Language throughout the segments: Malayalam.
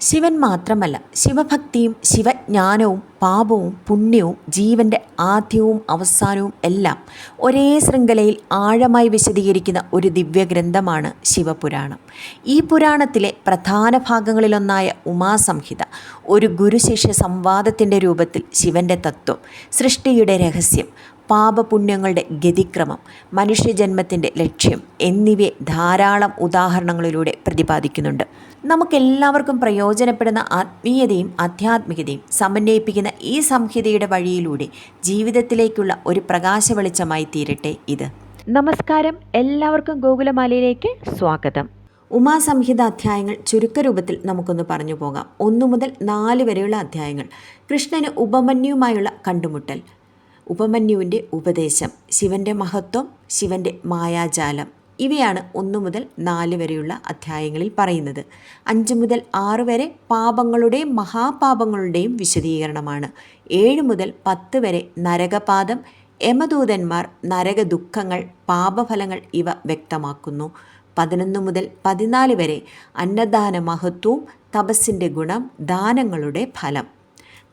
ശിവൻ മാത്രമല്ല ശിവഭക്തിയും ശിവജ്ഞാനവും പാപവും പുണ്യവും ജീവന്റെ ആദ്യവും അവസാനവും എല്ലാം ഒരേ ശൃംഖലയിൽ ആഴമായി വിശദീകരിക്കുന്ന ഒരു ദിവ്യഗ്രന്ഥമാണ് ശിവപുരാണം. ഈ പുരാണത്തിലെ പ്രധാന ഭാഗങ്ങളിലൊന്നായ ഉമാസംഹിത ഒരു ഗുരുശിഷ്യ സംവാദത്തിന്റെ രൂപത്തിൽ ശിവന്റെ തത്വം സൃഷ്ടിയുടെ രഹസ്യം പാപപുണ്യങ്ങളുടെ ഗതിക്രമം മനുഷ്യജന്മത്തിന്റെ ലക്ഷ്യം എന്നിവയെ ധാരാളം ഉദാഹരണങ്ങളിലൂടെ പ്രതിപാദിക്കുന്നുണ്ട്. നമുക്കെല്ലാവർക്കും പ്രയോജനപ്പെടുന്ന ആത്മീയതയും ആധ്യാത്മികതയും സമന്വയിപ്പിക്കുന്ന ഈ സംഹിതയുടെ വഴിയിലൂടെ ജീവിതത്തിലേക്കുള്ള ഒരു പ്രകാശ വെളിച്ചമായി തീരട്ടെ ഇത്. നമസ്കാരം. എല്ലാവർക്കും ഗോകുലമാലയിലേക്ക് സ്വാഗതം. ഉമാസംഹിത അധ്യായങ്ങൾ ചുരുക്കരൂപത്തിൽ നമുക്കൊന്ന് പറഞ്ഞു പോകാം ഒന്നു മുതൽ നാല് വരെയുള്ള അധ്യായങ്ങൾ. കൃഷ്ണന് ഉപമന്യുമായുള്ള കണ്ടുമുട്ടൽ. ഉപമന്യുവിന്റെ ഉപദേശം ശിവന്റെ മഹത്വം ശിവന്റെ മായാജാലം. ഇവയാണ് ഒന്നു മുതൽ നാല് വരെയുള്ള അധ്യായങ്ങളിൽ പറയുന്നത്. അഞ്ച് മുതൽ ആറ് വരെ പാപങ്ങളുടെയും മഹാപാപങ്ങളുടെയും വിശദീകരണമാണ്. ഏഴ് മുതൽ പത്ത് വരെ നരകപാദം യമദൂതന്മാർ നരക ദുഃഖങ്ങൾ പാപഫലങ്ങൾ ഇവ വ്യക്തമാക്കുന്നു. പതിനൊന്ന് മുതൽ പതിനാല് വരെ അന്നദാന മഹത്വവും തപസ്സിന്റെ ഗുണം ദാനങ്ങളുടെ ഫലം.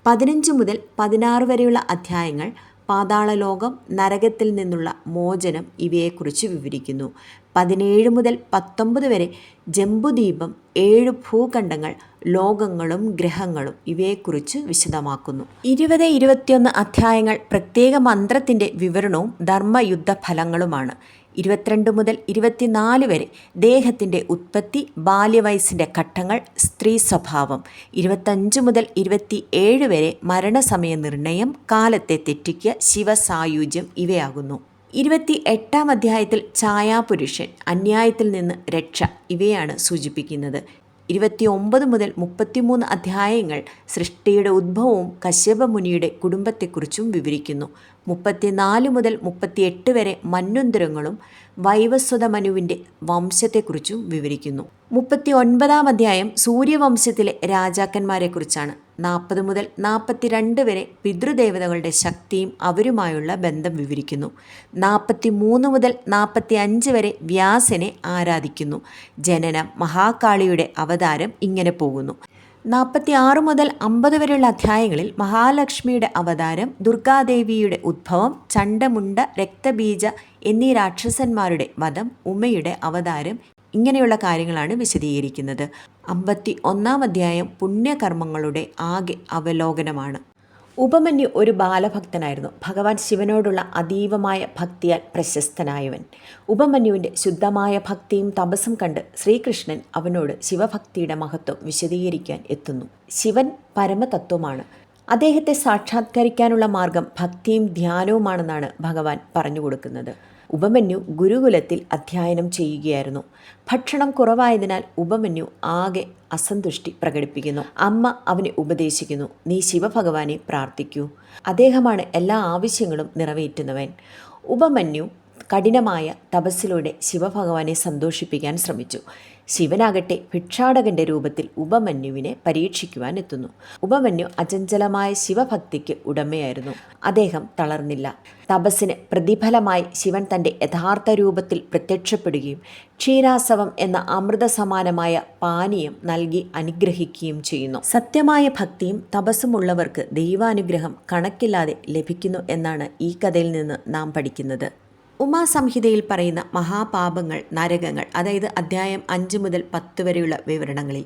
പതിനഞ്ച് മുതൽ പതിനാറ് വരെയുള്ള അധ്യായങ്ങൾ പാതാളലോകം നരകത്തിൽ നിന്നുള്ള മോചനം ഇവയെക്കുറിച്ച് വിവരിക്കുന്നു. പതിനേഴ് മുതൽ പത്തൊമ്പത് വരെ ജംബുദ്വീപം ഏഴ് ഭൂഖണ്ഡങ്ങൾ ലോകങ്ങളും ഗ്രഹങ്ങളും ഇവയെക്കുറിച്ച് വിശദമാക്കുന്നു. ഇരുപത് ഇരുപത്തിയൊന്ന് അധ്യായങ്ങൾ പ്രത്യേക മന്ത്രത്തിന്റെ വിവരണവും ധർമ്മയുദ്ധ ഫലങ്ങളുമാണ് ഇരുപത്തിരണ്ട് മുതൽ ഇരുപത്തിനാല് വരെ ദേഹത്തിന്റെ ഉത്പത്തി ബാല്യവയസ്സിന്റെ ഘട്ടങ്ങൾ സ്ത്രീ സ്വഭാവം. ഇരുപത്തഞ്ച് മുതൽ ഇരുപത്തി ഏഴ് വരെ മരണസമയ നിർണയം കാലത്തെ തെറ്റിക്കുക ശിവസായുജ്യം ഇവയാകുന്നു. ഇരുപത്തി എട്ടാം അധ്യായത്തിൽ ഛായാപുരുഷൻ അന്യായത്തിൽ നിന്ന് രക്ഷ ഇവയാണ് സൂചിപ്പിക്കുന്നത്. ഇരുപത്തി ഒമ്പത് മുതൽ മുപ്പത്തിമൂന്ന് അധ്യായങ്ങൾ സൃഷ്ടിയുടെ ഉദ്ഭവവും കശ്യപ മുനിയുടെ കുടുംബത്തെക്കുറിച്ചും വിവരിക്കുന്നു. മുപ്പത്തിനാല് മുതൽ മുപ്പത്തിയെട്ട് വരെ മന്വന്തരങ്ങളും വൈവസ്വത മനുവിന്റെ വംശത്തെക്കുറിച്ചും വിവരിക്കുന്നു. മുപ്പത്തി ഒൻപതാം അധ്യായം സൂര്യവംശത്തിലെ രാജാക്കന്മാരെക്കുറിച്ചാണ്. നാൽപ്പത് മുതൽ നാൽപ്പത്തിരണ്ട് വരെ പിതൃദേവതകളുടെ ശക്തിയും അവരുമായുള്ള ബന്ധം വിവരിക്കുന്നു. നാൽപ്പത്തി മൂന്ന് മുതൽ നാൽപ്പത്തി അഞ്ച് വരെ വ്യാസനെ ആരാധിക്കുന്നു. ജനനം മഹാകാളിയുടെ അവതാരം ഇങ്ങനെ പോകുന്നു. നാൽപ്പത്തി ആറ് മുതൽ അമ്പത് വരെയുള്ള അധ്യായങ്ങളിൽ മഹാലക്ഷ്മിയുടെ അവതാരം ദുർഗാദേവിയുടെ ഉദ്ഭവം ചണ്ടമുണ്ട രക്തബീജ എന്നീ രാക്ഷസന്മാരുടെ വധം ഉമയുടെ അവതാരം ഇങ്ങനെയുള്ള കാര്യങ്ങളാണ് വിശദീകരിക്കുന്നത്. അമ്പത്തി ഒന്നാം അധ്യായം പുണ്യകർമ്മങ്ങളുടെ ആകെ അവലോകനമാണ്. ഉപമന്യു ഒരു ബാലഭക്തനായിരുന്നു. ഭഗവാൻ ശിവനോടുള്ള അതീവമായ ഭക്തിയാൽ പ്രശസ്തനായവൻ. ഉപമന്യുവിന്റെ ശുദ്ധമായ ഭക്തിയും തപസ്സും കണ്ട് ശ്രീകൃഷ്ണൻ അവനോട് ശിവഭക്തിയുടെ മഹത്വം വിശദീകരിക്കാൻ എത്തുന്നു. ശിവൻ പരമതത്വമാണ്. അദ്ദേഹത്തെ സാക്ഷാത്കരിക്കാനുള്ള മാർഗം ഭക്തിയും ധ്യാനവുമാണെന്നാണ് ഭഗവാൻ പറഞ്ഞു കൊടുക്കുന്നത്. ഉപമന്യു ഗുരുകുലത്തിൽ അധ്യയനം ചെയ്യുകയായിരുന്നു. ഭക്ഷണം കുറവായതിനാൽ ഉപമന്യു ആകെ അസന്തുഷ്ടി പ്രകടിപ്പിക്കുന്നു. അമ്മ അവനെ ഉപദേശിക്കുന്നു നീ ശിവഭഗവാനെ പ്രാർത്ഥിക്കൂ. അദ്ദേഹമാണ് എല്ലാ ആവശ്യങ്ങളും നിറവേറ്റുന്നവൻ. ഉപമന്യു കഠിനമായ തപസ്സിലൂടെ ശിവഭഗവാനെ സന്തോഷിപ്പിക്കാൻ ശ്രമിച്ചു. ശിവനാകട്ടെ ഭിക്ഷാടകന്റെ രൂപത്തിൽ ഉപമന്യുവിനെ പരീക്ഷിക്കുവാൻ എത്തുന്നു. ഉപമന്യു അചഞ്ചലമായ ശിവഭക്തിക്ക് ഉടമയായിരുന്നു. അദ്ദേഹം തളർന്നില്ല. തപസ്സിന് പ്രതിഫലമായി ശിവൻ തന്റെ യഥാർത്ഥ രൂപത്തിൽ പ്രത്യക്ഷപ്പെടുകയും ക്ഷീരാസവം എന്ന അമൃതസമാനമായ പാനീയം നൽകി അനുഗ്രഹിക്കുകയും ചെയ്യുന്നു. സത്യമായ ഭക്തിയും തപസ്സുമുള്ളവർക്ക് ദൈവാനുഗ്രഹം കണക്കില്ലാതെ ലഭിക്കുന്നു എന്നാണ് ഈ കഥയിൽ നിന്ന് നാം പഠിക്കുന്നത്. ഉമാസംഹിതയിൽ പറയുന്ന മഹാപാപങ്ങൾ നരകങ്ങൾ അതായത് അധ്യായം അഞ്ച് മുതൽ പത്ത് വരെയുള്ള വിവരണങ്ങളിൽ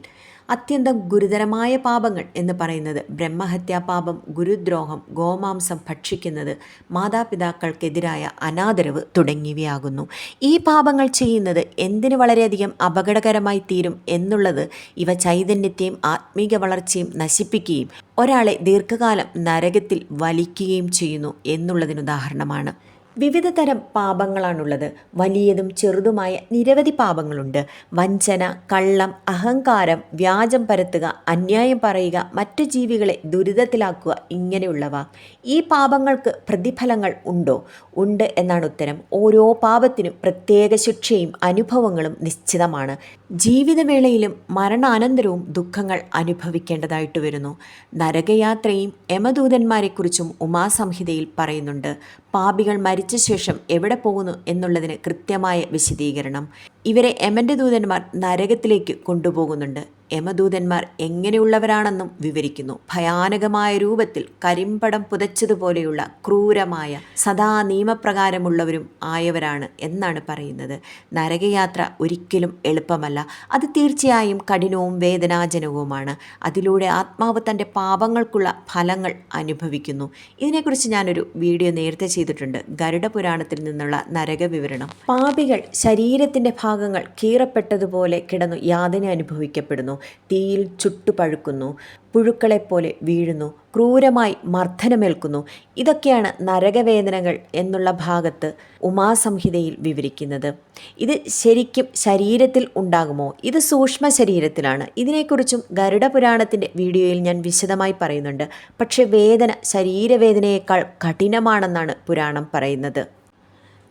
അത്യന്തം ഗുരുതരമായ പാപങ്ങൾ എന്ന് പറയുന്നത് ബ്രഹ്മഹത്യാപാപം ഗുരുദ്രോഹം ഗോമാംസം ഭക്ഷിക്കുന്നത് മാതാപിതാക്കൾക്കെതിരായ അനാദരവ് തുടങ്ങിയവയാകുന്നു. ഈ പാപങ്ങൾ ചെയ്യുന്നത് എന്തിനു വളരെയധികം അപകടകരമായി തീരും എന്നുള്ളത് ഇവ ചൈതന്യത്തെയും ആത്മീക വളർച്ചയും നശിപ്പിക്കുകയും ഒരാളെ ദീർഘകാലം നരകത്തിൽ വലിക്കുകയും ചെയ്യുന്നു എന്നുള്ളതിനുദാഹരണമാണ് വിവിധ തരം പാപങ്ങളാണുള്ളത്. വലിയതും ചെറുതുമായ നിരവധി പാപങ്ങളുണ്ട്. വഞ്ചന കള്ളം അഹങ്കാരം വ്യാജം പരത്തുക അന്യായം പറയുക മറ്റു ജീവികളെ ദുരിതത്തിലാക്കുക ഇങ്ങനെയുള്ളവ. ഈ പാപങ്ങൾക്ക് പ്രതിഫലങ്ങൾ ഉണ്ടോ? ഉണ്ട് എന്നാണ് ഉത്തരം. ഓരോ പാപത്തിനും പ്രത്യേക ശിക്ഷയും അനുഭവങ്ങളും നിശ്ചിതമാണ്. ജീവിതവേളയിലും മരണാനന്തരവും ദുഃഖങ്ങൾ അനുഭവിക്കേണ്ടതായിട്ട് വരുന്നു. നരകയാത്രയും യമദൂതന്മാരെക്കുറിച്ചും ഉമാസംഹിതയിൽ പറയുന്നുണ്ട്. പാപികൾ മരിച്ച ശേഷം എവിടെ പോകുന്നു എന്നുള്ളതിന് കൃത്യമായ വിശദീകരണം. ഇവരെ യമന്റെ ദൂതന്മാർ നരകത്തിലേക്ക് കൊണ്ടുപോകുന്നുണ്ട്. യമദൂതന്മാർ എങ്ങനെയുള്ളവരാണെന്നും വിവരിക്കുന്നു. ഭയാനകമായ രൂപത്തിൽ കരിമ്പടം പുതച്ചതുപോലെയുള്ള ക്രൂരമായ സദാ നിയമപ്രകാരമുള്ളവരും ആയവരാണ് എന്നാണ് പറയുന്നത്. നരകയാത്ര ഒരിക്കലും എളുപ്പമല്ല. അത് തീർച്ചയായും കഠിനവും വേദനാജനകവുമാണ്. അതിലൂടെ ആത്മാവ് തന്റെ പാപങ്ങൾക്കുള്ള ഫലങ്ങൾ അനുഭവിക്കുന്നു. ഇതിനെക്കുറിച്ച് ഞാനൊരു വീഡിയോ നേരത്തെ ചെയ്തിട്ടുണ്ട്. ഗരുഡ പുരാണത്തിൽ നിന്നുള്ള നരക വിവരണം പാപികൾ ശരീരത്തിന്റെ ഭാഗങ്ങൾ കീറപ്പെട്ടതുപോലെ കിടന്നു യാതന അനുഭവിക്കപ്പെടുന്നു. തീയിൽ ചുട്ടുപഴുക്കുന്നു പുഴുക്കളെപ്പോലെ വീഴുന്നു ക്രൂരമായി മർദ്ദനമേൽക്കുന്നു. ഇതൊക്കെയാണ് നരകവേദനകൾ എന്നുള്ള ഭാഗത്ത് ഉമാസംഹിതയിൽ വിവരിക്കുന്നത്. ഇത് ശരിക്കും ശരീരത്തിൽ ഉണ്ടാകുമോ? ഇത് സൂക്ഷ്മ ശരീരത്തിലാണ്. ഇതിനെക്കുറിച്ചും ഗരുഡ പുരാണത്തിന്റെ വീഡിയോയിൽ ഞാൻ വിശദമായി പറയുന്നുണ്ട്. പക്ഷേ വേദന ശരീരവേദനയേക്കാൾ കഠിനമാണെന്നാണ് പുരാണം പറയുന്നത്.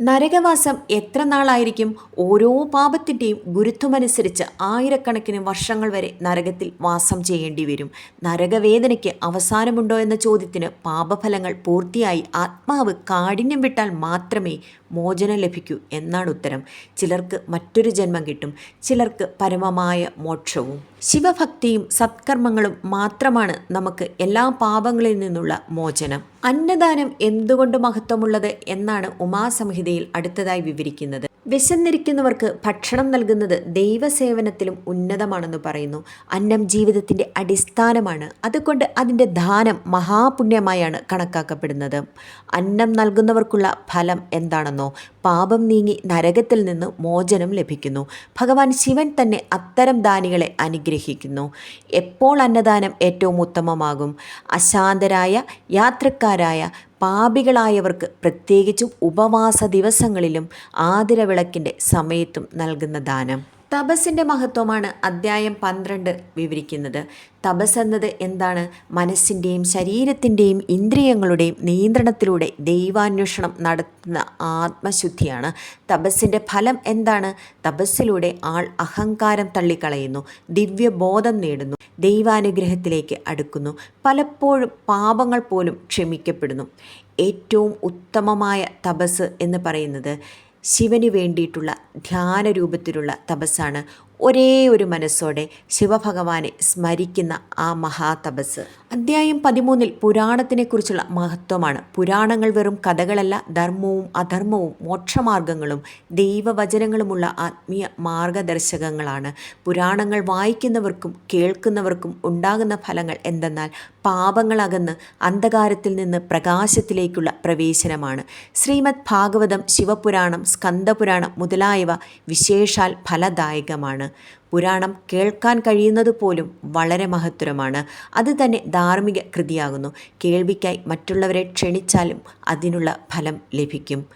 നരകവാസം എത്ര നാളായിരിക്കും ഓരോ പാപത്തിന്റെയും ഗുരുത്വമനുസരിച്ച് ആയിരക്കണക്കിന് വർഷങ്ങൾ വരെ നരകത്തിൽ വാസം ചെയ്യേണ്ടി വരും. നരകവേദനയ്ക്ക് അവസാനമുണ്ടോ എന്ന ചോദ്യത്തിന് പാപഫലങ്ങൾ പൂർത്തിയായി ആത്മാവ് കാഠിന്യം വിട്ടാൽ മാത്രമേ മോചനം ലഭിക്കൂ എന്നാണ് ഉത്തരം. ചിലർക്ക് മറ്റൊരു ജന്മം കിട്ടും. ചിലർക്ക് പരമമായ മോക്ഷവും. ശിവഭക്തിയും സത്കർമ്മങ്ങളും മാത്രമാണ് നമുക്ക് എല്ലാ പാപങ്ങളിൽ നിന്നുള്ള മോചനം. അന്നദാനം എന്തുകൊണ്ട് മഹത്വമുള്ളത് എന്നാണ് ഉമാസംഹിതയിൽ അടുത്തതായി വിവരിക്കുന്നത്. വിശന്നിരിക്കുന്നവർക്ക് ഭക്ഷണം നൽകുന്നത് ദൈവസേവനത്തിലും ഉന്നതമാണെന്ന് പറയുന്നു. അന്നം ജീവിതത്തിന്റെ അടിസ്ഥാനമാണ്. അതുകൊണ്ട് അതിന്റെ ദാനം മഹാപുണ്യമായാണ് കണക്കാക്കപ്പെടുന്നത്. അന്നം നൽകുന്നവർക്കുള്ള ഫലം എന്താണെന്നോ പാപം നീങ്ങി നരകത്തിൽ നിന്ന് മോചനം ലഭിക്കുന്നു. ഭഗവാൻ ശിവൻ തന്നെ അത്തരം ദാനികളെ അനുഗ്രഹിക്കുന്നു. എപ്പോൾ അന്നദാനം ഏറ്റവും ഉത്തമമാകും? അശാന്തരായ യാത്രക്കാരായ പാപികളായവർക്ക് പ്രത്യേകിച്ചും ഉപവാസ ദിവസങ്ങളിലും ആതിരവിളക്കിന്റെ സമയത്തും നൽകുന്ന ദാനം. തപസ്സിന്റെ മഹത്വമാണ് അദ്ധ്യായം പന്ത്രണ്ട് വിവരിക്കുന്നത്. തപസ് എന്നത് എന്താണ്? മനസ്സിന്റെയും ശരീരത്തിന്റെയും ഇന്ദ്രിയങ്ങളുടെയും നിയന്ത്രണത്തിലൂടെ ദൈവാന്വേഷണം നടത്തുന്ന ആത്മശുദ്ധിയാണ്. തപസ്സിന്റെ ഫലം എന്താണ്? തപസ്സിലൂടെ ആൾ അഹങ്കാരം തള്ളിക്കളയുന്നു ദിവ്യബോധം നേടുന്നു ദൈവാനുഗ്രഹത്തിലേക്ക് അടുക്കുന്നു പലപ്പോഴും പാപങ്ങൾ പോലും ക്ഷമിക്കപ്പെടുന്നു. ഏറ്റവും ഉത്തമമായ തപസ് എന്ന് പറയുന്നത് ശിവന് വേണ്ടിയിട്ടുള്ള ധ്യാന രൂപത്തിലുള്ള തപസ്സാണ് ഒരേ ഒരു മനസ്സോടെ ശിവഭഗവാനെ സ്മരിക്കുന്ന ആ മഹാതപസ്. അധ്യായം പതിമൂന്നിൽ പുരാണത്തിനെക്കുറിച്ചുള്ള മഹത്വമാണ്. പുരാണങ്ങൾ വെറും കഥകളല്ല ധർമ്മവും അധർമ്മവും മോക്ഷമാർഗങ്ങളും ദൈവവചനങ്ങളുമുള്ള ആത്മീയ മാർഗദർശകങ്ങളാണ്. പുരാണങ്ങൾ വായിക്കുന്നവർക്കും കേൾക്കുന്നവർക്കും ഉണ്ടാകുന്ന ഫലങ്ങൾ എന്തെന്നാൽ പാപങ്ങളകന്ന് അന്ധകാരത്തിൽ നിന്ന് പ്രകാശത്തിലേക്കുള്ള പ്രവേശനമാണ്. ശ്രീമദ് ഭാഗവതം ശിവപുരാണം സ്കന്ദപുരാണം മുതലായവ വിശേഷാൽ ഫലദായകമാണ്. പുരാണം കേൾക്കാൻ കഴിയുന്നത് പോലും വളരെ മഹത്തരമാണ്. അത് തന്നെ ധാർമ്മിക കൃതിയാകുന്നു. കേൾവിക്കായി മറ്റുള്ളവരെ ക്ഷണിച്ചാലും അതിനുള്ള ഫലം ലഭിക്കും.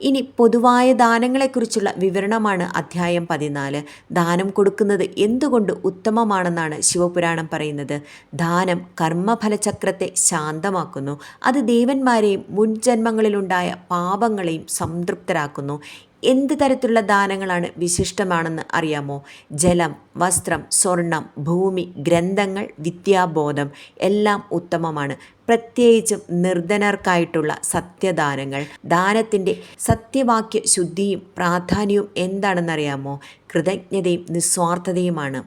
ഇനി പൊതുവായ ദാനങ്ങളെക്കുറിച്ചുള്ള വിവരണമാണ് അധ്യായം പതിനാല്. ദാനം കൊടുക്കുന്നത് എന്തുകൊണ്ട് ഉത്തമമാണെന്നാണ് ശിവപുരാണം പറയുന്നത്. ദാനം കർമ്മഫലചക്രത്തെ ശാന്തമാക്കുന്നു. അത് ദേവന്മാരെയും മുൻജന്മങ്ങളിലുണ്ടായ പാപങ്ങളെയും സംതൃപ്തരാക്കുന്നു. എന്ത് തരത്തിലുള്ള ദാനങ്ങളാണ് വിശിഷ്ടമാണെന്ന് അറിയാമോ? ജലം വസ്ത്രം സ്വർണം ഭൂമി ഗ്രന്ഥങ്ങൾ വിദ്യാബോധം എല്ലാം ഉത്തമമാണ്. പ്രത്യേകിച്ചും നിർധനർക്കായിട്ടുള്ള സത്യദാനങ്ങൾ. ദാനത്തിന്റെ സത്യവാക്യ ശുദ്ധിയും പ്രാധാന്യവും എന്താണെന്നറിയാമോ? കൃതജ്ഞതയും നിസ്വാർത്ഥതയുമാണ്.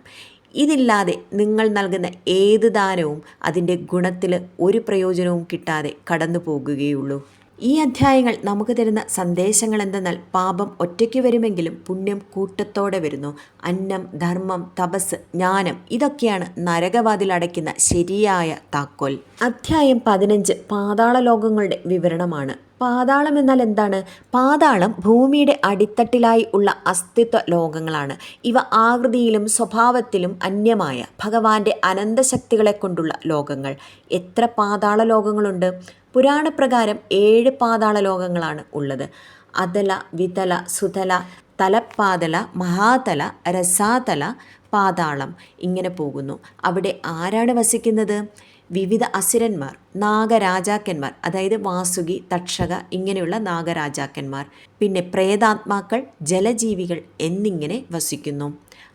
ഇതില്ലാതെ നിങ്ങൾ നൽകുന്ന ഏത് ദാനവും അതിന്റെ ഗുണത്തിൽ ഒരു പ്രയോജനവും കിട്ടാതെ കടന്നു പോകുകയുള്ളൂ ഈ അധ്യായങ്ങൾ നമുക്ക് തരുന്ന സന്ദേശങ്ങൾ എന്തെന്നാൽ പാപം ഒറ്റയ്ക്ക് വരുമെങ്കിലും പുണ്യം കൂട്ടത്തോടെ വരുന്നു. അന്നം ധർമ്മം തപസ് ജ്ഞാനം ഇതൊക്കെയാണ് നരകവാതിൽ അടയ്ക്കുന്ന ശരിയായ താക്കോൽ. അധ്യായം പതിനഞ്ച് പാതാള ലോകങ്ങളുടെ വിവരണമാണ്. പാതാളം എന്നാൽ എന്താണ്? പാതാളം ഭൂമിയുടെ അടിത്തട്ടിലായി ഉള്ള അസ്തിത്വ ലോകങ്ങളാണ്. ഇവ ആകൃതിയിലും സ്വഭാവത്തിലും അന്യമായ ഭഗവാന്റെ അനന്തശക്തികളെ കൊണ്ടുള്ള ലോകങ്ങൾ. എത്ര പാതാള ലോകങ്ങളുണ്ട്? പുരാണപ്രകാരം ഏഴ് പാതാള ലോകങ്ങളാണ് ഉള്ളത്. അതല വിതല സുതല തലപ്പാതല മഹാതല രസാതല പാതാളം ഇങ്ങനെ പോകുന്നു. അവിടെ ആരാണ് വസിക്കുന്നത്? വിവിധ അസുരന്മാർ നാഗരാജാക്കന്മാർ അതായത് വാസുകി തക്ഷക ഇങ്ങനെയുള്ള നാഗരാജാക്കന്മാർ. പിന്നെ പ്രേതാത്മാക്കൾ ജലജീവികൾ എന്നിങ്ങനെ വസിക്കുന്നു.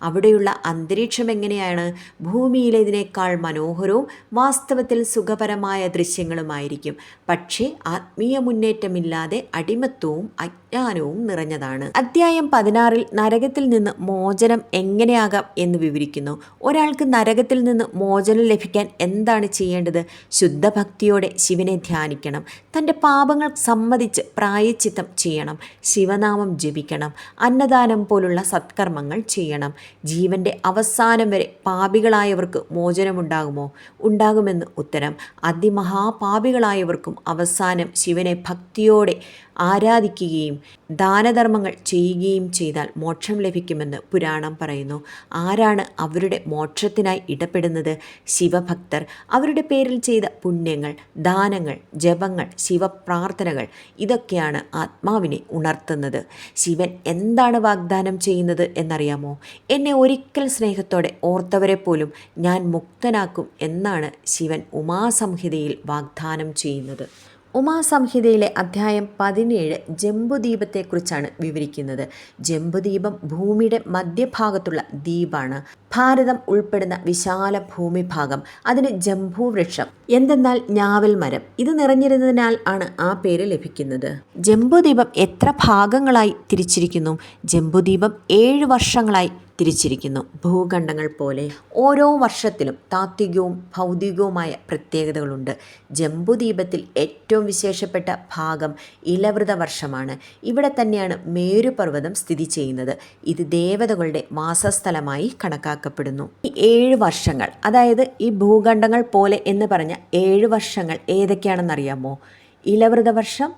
അവിടെയുള്ള അന്തരീക്ഷം എങ്ങനെയാണ്? ഭൂമിയിലേതിനേക്കാൾ മനോഹരവും വാസ്തവത്തിൽ സുഖപരമായ ദൃശ്യങ്ങളുമായിരിക്കും. പക്ഷേ ആത്മീയ മുന്നേറ്റമില്ലാതെ അടിമത്വവും ജ്ഞാനവും നിറഞ്ഞതാണ്. അധ്യായം പതിനാറിൽ നരകത്തിൽ നിന്ന് മോചനം എങ്ങനെയാകാം എന്ന് വിവരിക്കുന്നു. ഒരാൾക്ക് നരകത്തിൽ നിന്ന് മോചനം ലഭിക്കാൻ എന്താണ് ചെയ്യേണ്ടത്? ശുദ്ധഭക്തിയോടെ ശിവനെ ധ്യാനിക്കണം. തന്റെ പാപങ്ങൾ സമ്മതിച്ച് പ്രായച്ചിത്തം ചെയ്യണം. ശിവനാമം ജപിക്കണം. അന്നദാനം പോലുള്ള സത്കർമ്മങ്ങൾ ചെയ്യണം. ജീവന്റെ അവസാനം വരെ പാപികളായവർക്ക് മോചനമുണ്ടാകുമോ? ഉണ്ടാകുമെന്ന് ഉത്തരം. അതിമഹാപാപികളായവർക്കും അവസാനം ശിവനെ ഭക്തിയോടെ ആരാധിക്കുകയും ദാനധർമ്മങ്ങൾ ചെയ്യുകയും ചെയ്താൽ മോക്ഷം ലഭിക്കുമെന്ന് പുരാണം പറയുന്നു. ആരാണ് അവരുടെ മോക്ഷത്തിനായി ഇടപെടുന്നത്? ശിവഭക്തർ. അവരുടെ പേരിൽ ചെയ്ത പുണ്യങ്ങൾ ദാനങ്ങൾ ജപങ്ങൾ ശിവപ്രാർത്ഥനകൾ ഇതൊക്കെയാണ് ആത്മാവിനെ ഉണർത്തുന്നത്. ശിവൻ എന്താണ് വാഗ്ദാനം ചെയ്യുന്നത് എന്നറിയാമോ? എന്നെ ഒരിക്കൽ സ്നേഹത്തോടെ ഓർത്തവരെ പോലും ഞാൻ മുക്തനാക്കും എന്നാണ് ശിവൻ ഉമാസംഹിതയിൽ വാഗ്ദാനം ചെയ്യുന്നത്. ഉമാസംഹിതയിലെ അധ്യായം പതിനേഴ് ജംബുദ്വീപത്തെക്കുറിച്ചാണ് വിവരിക്കുന്നത്. ജംബുദ്വീപം ഭൂമിയുടെ മധ്യഭാഗത്തുള്ള ദ്വീപാണ്. ഭാരതം ഉൾപ്പെടുന്ന വിശാല ഭൂമിഭാഗം. അതിന് ജംബൂവൃക്ഷം എന്തെന്നാൽ ഞാവൽ മരം. ഇത് നിറഞ്ഞിരുന്നതിനാൽ ആണ് ആ പേര് ലഭിക്കുന്നത്. ജംബുദ്വീപം എത്ര ഭാഗങ്ങളായി തിരിച്ചിരിക്കുന്നു? ജംബുദ്വീപം ഏഴ് വർഷങ്ങളായി തിരിച്ചിരിക്കുന്നു. ഭൂഖണ്ഡങ്ങൾ പോലെ ഓരോ വർഷത്തിലും താത്വികവും ഭൗതികവുമായ പ്രത്യേകതകളുണ്ട്. ജംബുദ്വീപത്തിൽ ഏറ്റവും വിശേഷപ്പെട്ട ഭാഗം ഇലവൃത വർഷമാണ്. ഇവിടെ തന്നെയാണ് മേരുപർവതം സ്ഥിതി ചെയ്യുന്നത്. ഇത് ദേവതകളുടെ വാസസ്ഥലമായി കണക്കാക്കപ്പെടുന്നു. ഈ ഏഴ് വർഷങ്ങൾ അതായത് ഈ ഭൂഖണ്ഡങ്ങൾ പോലെ എന്ന് പറഞ്ഞ ഏഴ് വർഷങ്ങൾ ഏതൊക്കെയാണെന്നറിയാമോ? ഇലവൃത വർഷം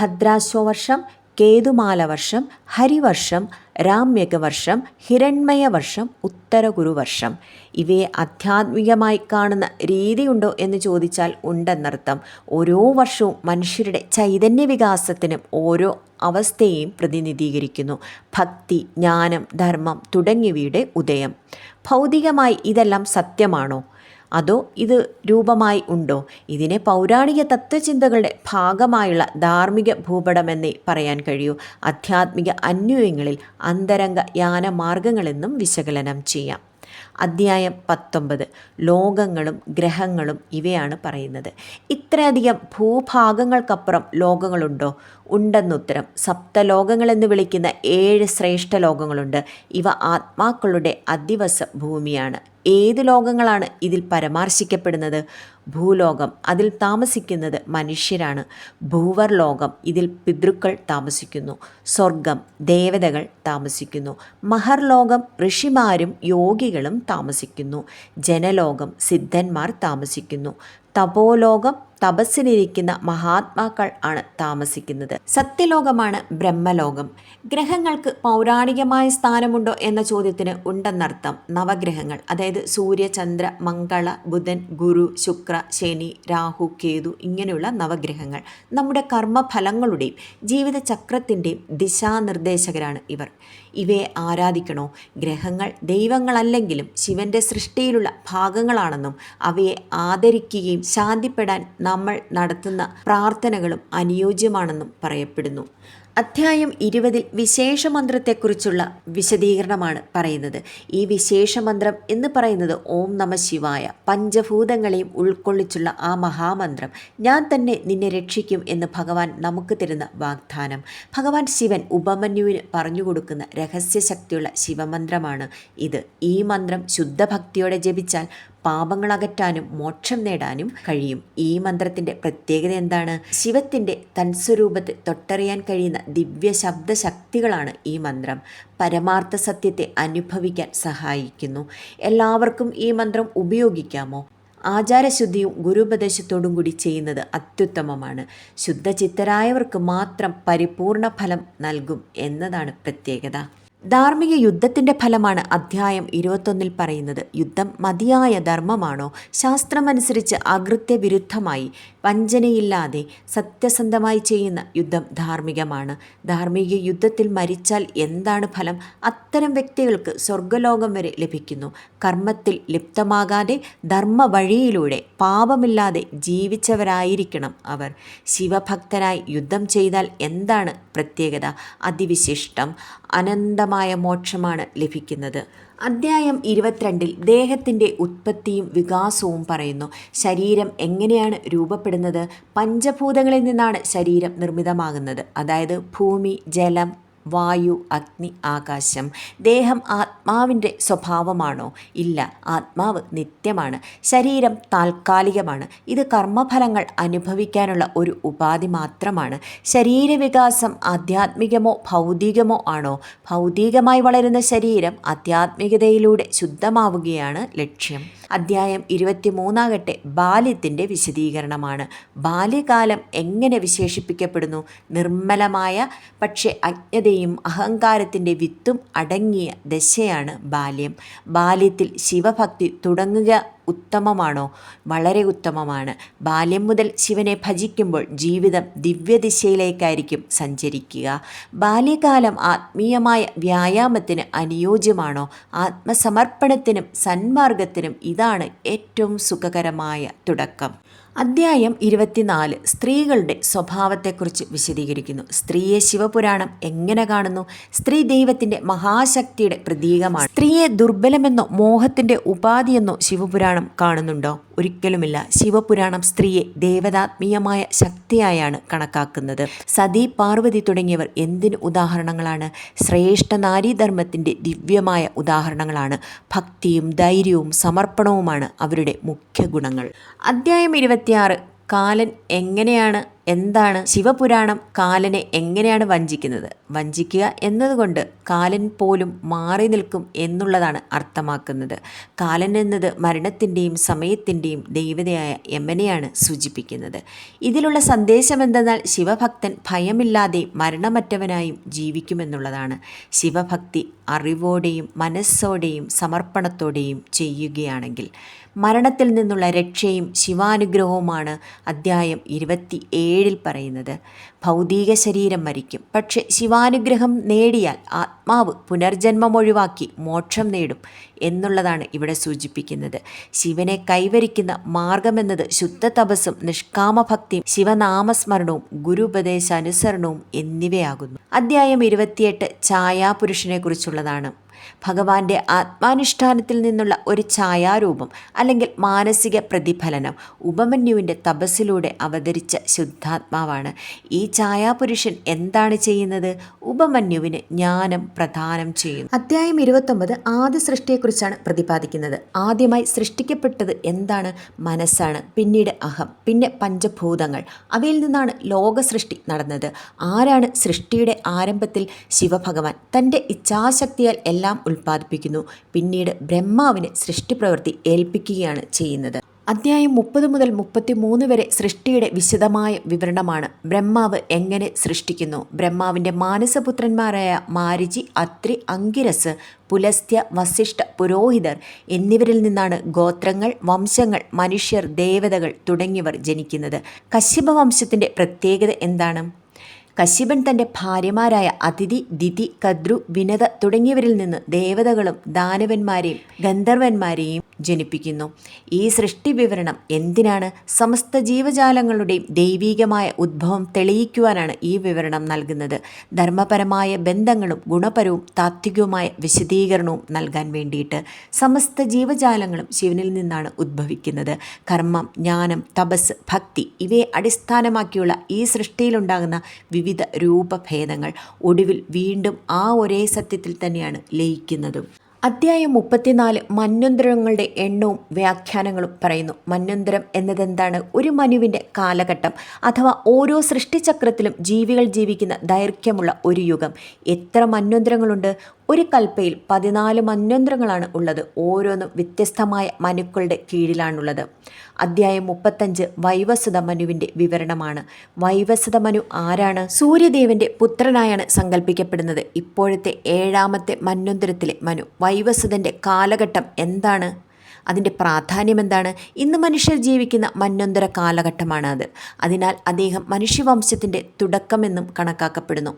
ഭദ്രാശ്വ വർഷം കേതുമാല വർഷം ഹരിവർഷം രാമ്യകവർഷം ഹിരൺമയവർഷം ഉത്തരഗുരുവർഷം. ഇവയെ ആധ്യാത്മികമായി കാണുന്ന രീതിയുണ്ടോ എന്ന് ചോദിച്ചാൽ ഉണ്ടെന്നർത്ഥം. ഓരോ വർഷവും മനുഷ്യരുടെ ചൈതന്യ വികാസത്തിനും ഓരോ അവസ്ഥയെയും പ്രതിനിധീകരിക്കുന്നു. ഭക്തി ജ്ഞാനം ധർമ്മം തുടങ്ങിയവയുടെ ഉദയം. ഭൗതികമായി ഇതെല്ലാം സത്യമാണോ? അതോ ഇത് രൂപമായി ഉണ്ടോ? ഇതിനെ പൗരാണിക തത്വചിന്തകളുടെ ഭാഗമായുള്ള ധാർമ്മിക ഭൂപടമെന്നേ പറയാൻ കഴിയൂ. ആധ്യാത്മിക അന്വയങ്ങളിൽ അന്തരംഗ യാനമാർഗങ്ങളെന്നും വിശകലനം ചെയ്യാം. അധ്യായം പത്തൊമ്പത്. ലോകങ്ങളും ഗ്രഹങ്ങളും ഇവയാണ് പറയുന്നത്. ഇത്രയധികം ഭൂഭാഗങ്ങൾക്കപ്പുറം ലോകങ്ങളുണ്ടോ? ഉണ്ടെന്നുത്തരം സപ്തലോകങ്ങളെന്ന് വിളിക്കുന്ന ഏഴ് ശ്രേഷ്ഠ ലോകങ്ങളുണ്ട്. ഇവ ആത്മാക്കളുടെ അധിവസ ഭൂമിയാണ്. ഏത് ലോകങ്ങളാണ് ഇതിൽ പരാമർശിക്കപ്പെടുന്നത്? ഭൂലോകം അതിൽ താമസിക്കുന്നത് മനുഷ്യരാണ്. ഭൂവർ ലോകം ഇതിൽ പിതൃക്കൾ താമസിക്കുന്നു. സ്വർഗം ദേവതകൾ താമസിക്കുന്നു. മഹർ ലോകം ഋഷിമാരും യോഗികളും താമസിക്കുന്നു. ജനലോകം സിദ്ധന്മാർ താമസിക്കുന്നു. തപോലോകം തപസ്സിലിരിക്കുന്ന മഹാത്മാക്കൾ ആണ് താമസിക്കുന്നത്. സത്യലോകമാണ് ബ്രഹ്മലോകം. ഗ്രഹങ്ങൾക്ക് പൗരാണികമായ സ്ഥാനമുണ്ടോ എന്ന ചോദ്യത്തിന് ഉണ്ടെന്നർത്ഥം നവഗ്രഹങ്ങൾ. അതായത് സൂര്യ ചന്ദ്ര മംഗള ബുധൻ ഗുരു ശുക്ര ശനി രാഹു കേതു ഇങ്ങനെയുള്ള നവഗ്രഹങ്ങൾ നമ്മുടെ കർമ്മഫലങ്ങളുടെയും ജീവിതചക്രത്തിന്റെയും ദിശാനിർദ്ദേശകരാണ് ഇവർ. ഇവയെ ആരാധിക്കണോ? ഗ്രഹങ്ങൾ ദൈവങ്ങളല്ലെങ്കിലും ശിവന്റെ സൃഷ്ടിയിലുള്ള ഭാഗങ്ങളാണെന്നും അവയെ ആദരിക്കുകയും ശാന്തിപ്പെടാൻ നമ്മൾ നടത്തുന്ന പ്രാർത്ഥനകളും അനുയോജ്യമാണെന്നും പറയപ്പെടുന്നു. അധ്യായം ഇരുപതിൽ വിശേഷമന്ത്രത്തെക്കുറിച്ചുള്ള വിശദീകരണമാണ് പറയുന്നത്. ഈ വിശേഷമന്ത്രം എന്ന് പറയുന്നത് ഓം നമ ശിവായ. പഞ്ചഭൂതങ്ങളെയും ഉൾക്കൊള്ളിച്ചുള്ള ആ മഹാമന്ത്രം ഞാൻ തന്നെ നിന്നെ രക്ഷിക്കും എന്ന് ഭഗവാൻ നമുക്ക് തരുന്ന വാഗ്ദാനം. ഭഗവാൻ ശിവൻ ഉപമന്യുവിന് പറഞ്ഞു കൊടുക്കുന്ന രഹസ്യശക്തിയുള്ള ശിവമന്ത്രമാണ് ഇത്. ഈ മന്ത്രം ശുദ്ധഭക്തിയോടെ ജപിച്ചാൽ പാപങ്ങൾ അകറ്റാനും മോക്ഷം നേടാനും കഴിയും. ഈ മന്ത്രത്തിന്റെ പ്രത്യേകത എന്താണ്? ശിവത്തിന്റെ തൻസ്വരൂപത്തെ തൊട്ടറിയാൻ കഴിയുന്ന ദിവ്യ ശബ്ദശക്തികളാണ് ഈ മന്ത്രം. പരമാർത്ഥ സത്യത്തെ അനുഭവിക്കാൻ സഹായിക്കുന്നു. എല്ലാവർക്കും ഈ മന്ത്രം ഉപയോഗിക്കാമോ? ആചാരശുദ്ധിയും ഗുരുപദേശത്തോടും കൂടി ചെയ്യുന്നത് അത്യുത്തമമാണ്. ശുദ്ധചിത്തരായവർക്ക് മാത്രം പരിപൂർണ ഫലം നൽകും എന്നതാണ് പ്രത്യേകത. ധാർമ്മിക യുദ്ധത്തിന്റെ ഫലമാണ് അധ്യായം ഇരുപത്തൊന്നിൽ പറയുന്നത്. യുദ്ധം മതിയായ ധർമ്മമാണോ? ശാസ്ത്രമനുസരിച്ച് അകൃത്യ വിരുദ്ധമായി വഞ്ചനയില്ലാതെ സത്യസന്ധമായി ചെയ്യുന്ന യുദ്ധം ധാർമ്മികമാണ്. ധാർമ്മിക യുദ്ധത്തിൽ മരിച്ചാൽ എന്താണ് ഫലം? അത്തരം വ്യക്തികൾക്ക് സ്വർഗലോകം വരെ ലഭിക്കുന്നു. കർമ്മത്തിൽ ലിപ്തമാകാതെ ധർമ്മ വഴിയിലൂടെ പാപമില്ലാതെ ജീവിച്ചവരായിരിക്കണം അവർ. ശിവഭക്തനായി യുദ്ധം ചെയ്താൽ എന്താണ് പ്രത്യേകത? അതിവിശിഷ്ടം അനന്തമായ മോക്ഷമാണ് ലഭിക്കുന്നത്. അദ്ധ്യായം ഇരുപത്തിരണ്ടിൽ ദേഹത്തിന്റെ ഉത്പത്തിയും വികാസവും പറയുന്നു. ശരീരം എങ്ങനെയാണ് രൂപപ്പെടുന്നത്? പഞ്ചഭൂതങ്ങളിൽ നിന്നാണ് ശരീരം നിർമ്മിതമാകുന്നത്. അതായത് ഭൂമി ജലം വായു അഗ്നി ആകാശം. ദേഹം ആത്മാവിന്റെ സ്വഭാവമാണോ? ഇല്ല. ആത്മാവ് നിത്യമാണ്. ശരീരം താൽക്കാലികമാണ്. ഇത് കർമ്മഫലങ്ങൾ അനുഭവിക്കാനുള്ള ഒരു ഉപാധി മാത്രമാണ്. ശരീരവികാസം ആധ്യാത്മികമോ ഭൗതികമോ ആണോ? ഭൗതികമായി വളരുന്ന ശരീരം ആധ്യാത്മികതയിലൂടെ ശുദ്ധമാവുകയാണ് ലക്ഷ്യം. അധ്യായം ഇരുപത്തിമൂന്നാകട്ടെ ബാല്യത്തിന്റെ വിശദീകരണമാണ്. ബാല്യകാലം എങ്ങനെ വിശേഷിപ്പിക്കപ്പെടുന്നു? നിർമ്മലമായ പക്ഷെ അജ്ഞതയും അഹങ്കാരത്തിന്റെ വിത്തും അടങ്ങിയ ദശയാണ് ബാല്യം. ബാല്യത്തിൽ ശിവഭക്തി തുടങ്ങുക ഉത്തമമാണോ? വളരെ ഉത്തമമാണ്. ബാല്യം മുതൽ ശിവനെ ഭജിക്കുമ്പോൾ ജീവിതം ദിവ്യദിശയിലേക്കായിരിക്കും സഞ്ചരിക്കുക. ബാല്യകാലം ആത്മീയമായ വ്യായാമത്തിന് അനുയോജ്യമാണോ? ആത്മസമർപ്പണത്തിനും സന്മാർഗത്തിനും ഇതാണ് ഏറ്റവും സുഖകരമായ തുടക്കം. അദ്ധ്യായം ഇരുപത്തിനാല്. സ്ത്രീകളുടെ സ്വഭാവത്തെക്കുറിച്ച് വിശദീകരിക്കുന്നു. സ്ത്രീയെ ശിവപുരാണം എങ്ങനെ കാണുന്നു? സ്ത്രീ ദൈവത്തിന്റെ മഹാശക്തിയുടെ പ്രതീകമാണ്. സ്ത്രീയെ ദുർബലമെന്നോ മോഹത്തിന്റെ ഉപാധിയെന്നോ ശിവപുരാണം കാണുന്നുണ്ടോ? ഒരിക്കലുമില്ല. ശിവപുരാണം സ്ത്രീയെ ദേവതാത്മീയമായ ശക്തിയായാണ് കണക്കാക്കുന്നത്. സതി പാർവതി തുടങ്ങിയവർ എന്തിന് ഉദാഹരണങ്ങളാണ്? ശ്രേഷ്ഠ നാരീധർമ്മത്തിന്റെ ദിവ്യമായ ഉദാഹരണങ്ങളാണ്. ഭക്തിയും ധൈര്യവും സമർപ്പണവുമാണ് അവരുടെ മുഖ്യ ഗുണങ്ങൾ. അദ്ധ്യായം അധ്യായം ഇരുപത്തിയാറ് കാലൻ എങ്ങനെയാണ് എന്താണ് ശിവപുരാണം കാലനെ എങ്ങനെയാണ് വഞ്ചിക്കുന്നത്? വഞ്ചിക്കുക എന്നതുകൊണ്ട് കാലൻ പോലും മാറി നിൽക്കും എന്നുള്ളതാണ് അർത്ഥമാക്കുന്നത്. കാലൻ എന്നത് മരണത്തിന്റെയും സമയത്തിന്റെയും ദൈവതയായ യമനെയാണ് സൂചിപ്പിക്കുന്നത്. ഇതിലുള്ള സന്ദേശം എന്തെന്നാൽ ശിവഭക്തൻ ഭയമില്ലാതെ മരണമറ്റവനായും ജീവിക്കുമെന്നുള്ളതാണ്. ശിവഭക്തി അറിവോടെയും മനസ്സോടെയും സമർപ്പണത്തോടെയും ചെയ്യുകയാണെങ്കിൽ മരണത്തിൽ നിന്നുള്ള രക്ഷയും ശിവാനുഗ്രഹവുമാണ് അദ്ധ്യായം ഇരുപത്തി ഏഴിൽ പറയുന്നത്. ഭൗതിക ശരീരം മരിക്കും. പക്ഷെ ശിവാനുഗ്രഹം നേടിയാൽ ആത്മാവ് പുനർജന്മം ഒഴിവാക്കി മോക്ഷം നേടും എന്നുള്ളതാണ് ഇവിടെ സൂചിപ്പിക്കുന്നത്. ശിവനെ കൈവരിക്കുന്ന മാർഗമെന്നത് ശുദ്ധ തപസ്സും നിഷ്കാമഭക്തിയും ശിവനാമസ്മരണവും ഗുരുപദേശാനുസരണവും എന്നിവയാകുന്നു. അദ്ധ്യായം ഇരുപത്തിയെട്ട് ഛായാപുരുഷനെ കുറിച്ചുള്ളതാണ്. ഭഗവാന്റെ ആത്മാനുഷ്ഠാനത്തിൽ നിന്നുള്ള ഒരു ഛായാരൂപം അല്ലെങ്കിൽ മാനസിക പ്രതിഫലനം ഉപമന്യുവിന്റെ തപസ്സിലൂടെ അവതരിച്ച ശുദ്ധാത്മാവാണ്. ഈ ഛായാപുരുഷൻ എന്താണ് ചെയ്യുന്നത്? ഉപമന്യുവിന് ജ്ഞാനം പ്രദാനം ചെയ്യുന്നു. അധ്യായം ഇരുപത്തൊമ്പത് ആദ്യ സൃഷ്ടിയെക്കുറിച്ചാണ് പ്രതിപാദിക്കുന്നത്. ആദ്യമായി സൃഷ്ടിക്കപ്പെട്ടത് എന്താണ്? മനസ്സാണ്. പിന്നീട് അഹം. പിന്നെ പഞ്ചഭൂതങ്ങൾ. അവയിൽ നിന്നാണ് ലോക സൃഷ്ടി നടന്നത്. ആരാണ് സൃഷ്ടിയുടെ ആരംഭത്തിൽ ശിവഭഗവാൻ? തന്റെ ഇച്ഛാശക്തിയാൽ എല്ലാം ഉൽപ്പാദിപ്പിക്കുന്നു. പിന്നീട് ബ്രഹ്മാവിന് സൃഷ്ടിപ്രവൃത്തി ഏൽപ്പിക്കുകയാണ് ചെയ്യുന്നത്. അധ്യായം മുപ്പത് മുതൽ മുപ്പത്തി മൂന്ന് വരെ സൃഷ്ടിയുടെ വിശദമായ വിവരണമാണ് ബ്രഹ്മാവ് എങ്ങനെ സൃഷ്ടിക്കുന്നു. ബ്രഹ്മാവിന്റെ മാനസപുത്രന്മാരായ മാരിജി അത്രി അങ്കിരസ് പുലസ്ത്യ വസിഷ്ഠ പുരോഹിതർ എന്നിവരിൽ നിന്നാണ് ഗോത്രങ്ങൾ വംശങ്ങൾ മനുഷ്യർ ദേവതകൾ തുടങ്ങിയവർ ജനിക്കുന്നത്. കശ്യപ വംശത്തിന്റെ പ്രത്യേകത എന്താണ്? കശ്യപൻ തന്റെ ഭാര്യമാരായ അതിഥി ദിതി കദ്രു വിനത തുടങ്ങിയവരിൽ നിന്ന് ദേവതകളും ദാനവന്മാരെയും ഗന്ധർവന്മാരെയും ജനിപ്പിക്കുന്നു. ഈ സൃഷ്ടി വിവരണം എന്തിനാണ്? സമസ്ത ജീവജാലങ്ങളുടെയും ദൈവീകമായ ഉദ്ഭവം തെളിയിക്കുവാനാണ് ഈ വിവരണം നൽകുന്നത്. ധർമ്മപരമായ ബന്ധങ്ങളും ഗുണപരവും താത്വികവുമായ വിശദീകരണവും നൽകാൻ വേണ്ടിയിട്ട് സമസ്ത ജീവജാലങ്ങളും ശിവനിൽ നിന്നാണ് ഉദ്ഭവിക്കുന്നത് കർമ്മം ജ്ഞാനം തപസ് ഭക്തി ഇവയെ അടിസ്ഥാനമാക്കിയുള്ള ഈ സൃഷ്ടിയിലുണ്ടാകുന്ന വിവിധ രൂപഭേദങ്ങൾ ഒടുവിൽ വീണ്ടും ആ ഒരേ സത്യത്തിൽ തന്നെയാണ് ലയിക്കുന്നതും. അധ്യായം മുപ്പത്തിനാല് മന്വന്തരങ്ങളുടെ എണ്ണവും വ്യാഖ്യാനങ്ങളും പറയുന്നു. മന്വന്തരം എന്നതെന്താണ്? ഒരു മനുവിന്റെ കാലഘട്ടം അഥവാ ഓരോ സൃഷ്ടിചക്രത്തിലും ജീവികൾ ജീവിക്കുന്ന ദൈർഘ്യമുള്ള ഒരു യുഗം. എത്ര മന്വന്തരങ്ങളുണ്ട് ഒരു കൽപ്പയിൽ പതിനാല് മന്വന്ത്രങ്ങളാണ് ഉള്ളത്. ഓരോന്നും വ്യത്യസ്തമായ മനുക്കളുടെ കീഴിലാണുള്ളത്. അധ്യായം മുപ്പത്തഞ്ച് വൈവസ്വത മനുവിന്റെ വിവരണമാണ്. വൈവസ്വത മനു ആരാണ്? സൂര്യദേവന്റെ പുത്രനായാണ് സങ്കല്പിക്കപ്പെടുന്നത് ഇപ്പോഴത്തെ ഏഴാമത്തെ മന്വന്തരത്തിലെ മനു വൈവസ്വതന്റെ കാലഘട്ടം എന്താണ്? അതിന്റെ പ്രാധാന്യം എന്താണ്? ഇന്ന് മനുഷ്യർ ജീവിക്കുന്ന മന്യന്തര കാലഘട്ടമാണ് അത്. അതിനാൽ അദ്ദേഹം മനുഷ്യവംശത്തിന്റെ തുടക്കമെന്നും കണക്കാക്കപ്പെടുന്നു.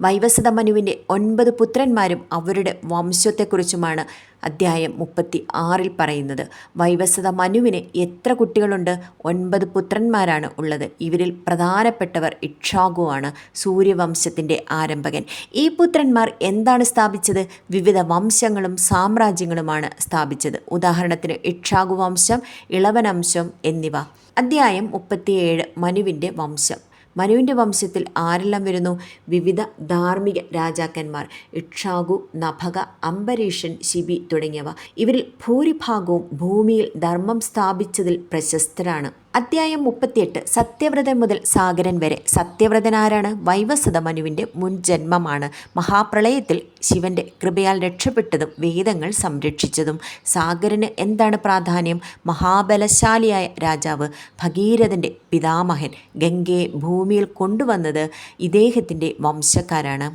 വൈവസ്വത മനുവിന്റെ ഒൻപത് പുത്രന്മാരും അവരുടെ വംശത്തെക്കുറിച്ചുമാണ് അദ്ധ്യായം മുപ്പത്തി ആറിൽ പറയുന്നത് വൈവസ്വത മനുവിന് എത്ര കുട്ടികളുണ്ട്? ഒൻപത് പുത്രന്മാരാണ് ഉള്ളത്. ഇവരിൽ പ്രധാനപ്പെട്ടവർ ഇക്ഷാഗുവാണ് സൂര്യവംശത്തിന്റെ ആരംഭകൻ. ഈ പുത്രന്മാർ എന്താണ് സ്ഥാപിച്ചത്? വിവിധ വംശങ്ങളും സാമ്രാജ്യങ്ങളുമാണ് സ്ഥാപിച്ചത്. ഉദാഹരണത്തിന് ഇക്ഷാഗു വംശം ഇളവനംശം എന്നിവ. അദ്ധ്യായം മുപ്പത്തിയേഴ് മനുവിന്റെ വംശം. മനുവിന്റെ വംശത്തിൽ ആരെല്ലാം വരുന്നു? വിവിധ ധാർമ്മിക രാജാക്കന്മാർ. ഇക്ഷാഗു നഭക അംബരീഷൻ ശിബി തുടങ്ങിയവ. ഇവരിൽ ഭൂരിഭാഗവും ഭൂമിയിൽ ധർമ്മം സ്ഥാപിച്ചതിൽ പ്രശസ്തരാണ്. അധ്യായം മുപ്പത്തിയെട്ട് സത്യവ്രതൻ മുതൽ സാഗരൻ വരെ. സത്യവ്രതൻ ആരാണ്? വൈവസ്വത മനുവിന്റെ മുൻ ജന്മമാണ്. മഹാപ്രളയത്തിൽ ശിവന്റെ കൃപയാൽ രക്ഷപ്പെട്ടതും വേദങ്ങൾ സംരക്ഷിച്ചതും. സാഗരന് എന്താണ് പ്രാധാന്യം? മഹാബലശാലിയായ രാജാവ് ഭഗീരഥന്റെ പിതാമഹൻ ഗംഗയെ ഭൂമിയിൽ കൊണ്ടുവന്നത് ഇദ്ദേഹത്തിന്റെ വംശക്കാരാണ്.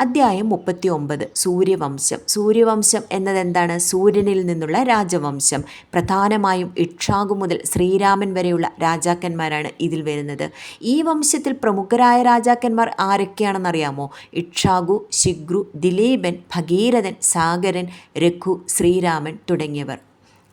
അദ്ധ്യായം മുപ്പത്തി ഒമ്പത് സൂര്യവംശം. സൂര്യവംശം എന്നതെന്താണ്? സൂര്യനിൽ നിന്നുള്ള രാജവംശം. പ്രധാനമായും ഇക്ഷാഗു മുതൽ ശ്രീരാമൻ വരെയുള്ള രാജാക്കന്മാരാണ് ഇതിൽ വരുന്നത്. ഈ വംശത്തിൽ പ്രമുഖരായ രാജാക്കന്മാർ ആരൊക്കെയാണെന്നറിയാമോ? ഇക്ഷാഗു ശിഗ്രു ദിലീപൻ ഭഗീരഥൻ സാഗരൻ രഘു ശ്രീരാമൻ തുടങ്ങിയവർ.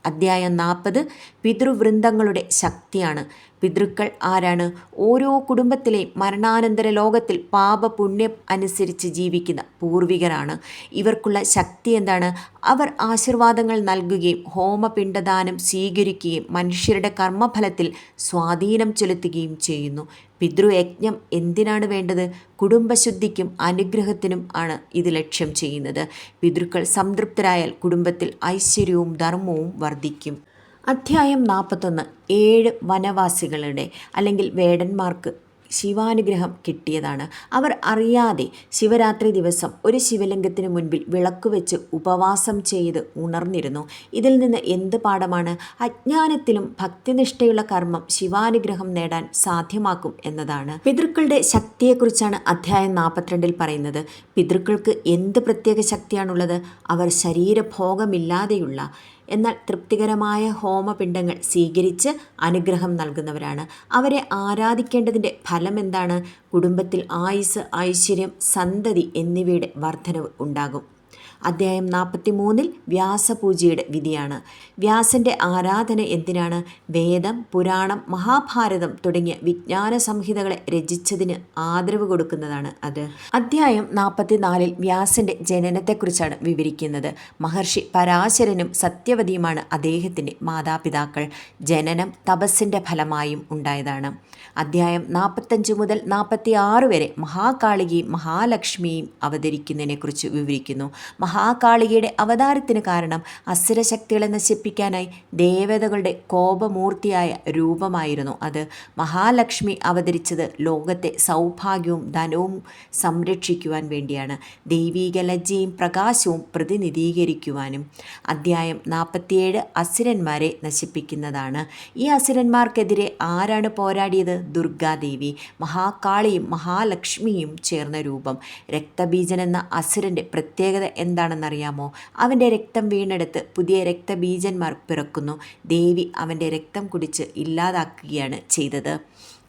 അധ്യായം നാൽപ്പത് പിതൃവൃന്ദങ്ങളുടെ ശക്തിയാണ്. പിതൃക്കൾ ആരാണ്? ഓരോ കുടുംബത്തിലെയും മരണാനന്തര ലോകത്തിൽ പാപപുണ്യം അനുസരിച്ച് ജീവിക്കുന്ന പൂർവികരാണ്. ഇവർക്കുള്ള ശക്തി എന്താണ്? അവർ ആശീർവാദങ്ങൾ നൽകുകയും ഹോമപിണ്ഡദാനം സ്വീകരിക്കുകയും മനുഷ്യരുടെ കർമ്മഫലത്തിൽ സ്വാധീനം ചെലുത്തുകയും ചെയ്യുന്നു. പിതൃയജ്ഞം എന്തിനാണ് വേണ്ടത്? കുടുംബശുദ്ധിക്കും അനുഗ്രഹത്തിനും ആണ് ഇത് ലക്ഷ്യം ചെയ്യുന്നത്. പിതൃക്കൾ സംതൃപ്തരായാൽ കുടുംബത്തിൽ ഐശ്വര്യവും ധർമ്മവും വർദ്ധിക്കും. അധ്യായം നാൽപ്പത്തൊന്ന് ഏഴ് വനവാസികളുടെ അല്ലെങ്കിൽ വേടന്മാർക്ക് ശിവാനുഗ്രഹം കിട്ടിയതാണ്. അവർ അറിയാതെ ശിവരാത്രി ദിവസം ഒരു ശിവലിംഗത്തിന് മുൻപിൽ വിളക്ക് വെച്ച് ഉപവാസം ചെയ്ത് ഉണർന്നിരുന്നു. ഇതിൽ നിന്ന് എന്ത് പാഠമാണ്? അജ്ഞാനത്തിലും ഭക്തിനിഷ്ഠയുള്ള കർമ്മം ശിവാനുഗ്രഹം നേടാൻ സാധ്യമാക്കും എന്നതാണ്. പിതൃക്കളുടെ ശക്തിയെക്കുറിച്ചാണ് അധ്യായം നാൽപ്പത്തിരണ്ടിൽ പറയുന്നത്. പിതൃക്കൾക്ക് എന്ത് പ്രത്യേക ശക്തിയാണുള്ളത്? അവർ ശരീരഭോഗമില്ലാതെയുള്ള എന്നാൽ തൃപ്തികരമായ ഹോമപിണ്ഡങ്ങൾ സ്വീകരിച്ച് അനുഗ്രഹം നൽകുന്നവരാണ്. അവരെ ആരാധിക്കേണ്ടതിന്റെ ഫലം എന്താണ് കുടുംബത്തിൽ ആയുസ് ഐശ്വര്യം സന്തതി എന്നിവയുടെ വർധനവ് ഉണ്ടാകും. അദ്ധ്യായം നാൽപ്പത്തി മൂന്നിൽ വ്യാസപൂജയുടെ വിധിയാണ്. വ്യാസന്റെ ആരാധന എന്തിനാണ്? വേദം പുരാണം മഹാഭാരതം തുടങ്ങിയ വിജ്ഞാന സംഹിതകളെ രചിച്ചതിന് ആദരവ് കൊടുക്കുന്നതാണ് അത്. അദ്ധ്യായം നാൽപ്പത്തിനാലിൽ വ്യാസന്റെ ജനനത്തെക്കുറിച്ചാണ് വിവരിക്കുന്നത്. മഹർഷി പരാശരനും സത്യവതിയുമാണ് അദ്ദേഹത്തിന്റെ മാതാപിതാക്കൾ. ജനനം തപസ്സിന്റെ ഫലമായും ഉണ്ടായതാണ്. അദ്ധ്യായം നാൽപ്പത്തഞ്ച് മുതൽ നാൽപ്പത്തി ആറ് വരെ മഹാകാളികയും മഹാലക്ഷ്മിയും അവതരിക്കുന്നതിനെക്കുറിച്ച് വിവരിക്കുന്നു. മഹാകാളികയുടെ അവതാരത്തിന് കാരണം അസുരശക്തികളെ നശിപ്പിക്കാനായി ദേവതകളുടെ കോപമൂർത്തിയായ രൂപമായിരുന്നു അത്. മഹാലക്ഷ്മി അവതരിച്ചത് ലോകത്തെ സൗഭാഗ്യവും ധനവും സംരക്ഷിക്കുവാൻ വേണ്ടിയാണ്. ദൈവീക ലജ്ജയും പ്രകാശവും പ്രതിനിധീകരിക്കുവാനും അദ്ധ്യായം നാൽപ്പത്തിയേഴ് അസുരന്മാരെ നശിപ്പിക്കുന്നതാണ്. ഈ അസുരന്മാർക്കെതിരെ ആരാണ് പോരാടിയത്? ദുർഗാദേവി മഹാകാളിയും മഹാലക്ഷ്മിയും ചേർന്ന രൂപം. രക്തബീജൻ എന്ന അസുരന്റെ പ്രത്യേകത എന്താണെന്നറിയാമോ? അവന്റെ രക്തം വീണെടുത്ത് പുതിയ രക്തബീജന്മാർ പിറക്കുന്നു. ദേവി അവന്റെ രക്തം കുടിച്ച് ഇല്ലാതാക്കുകയാണ് ചെയ്തത്.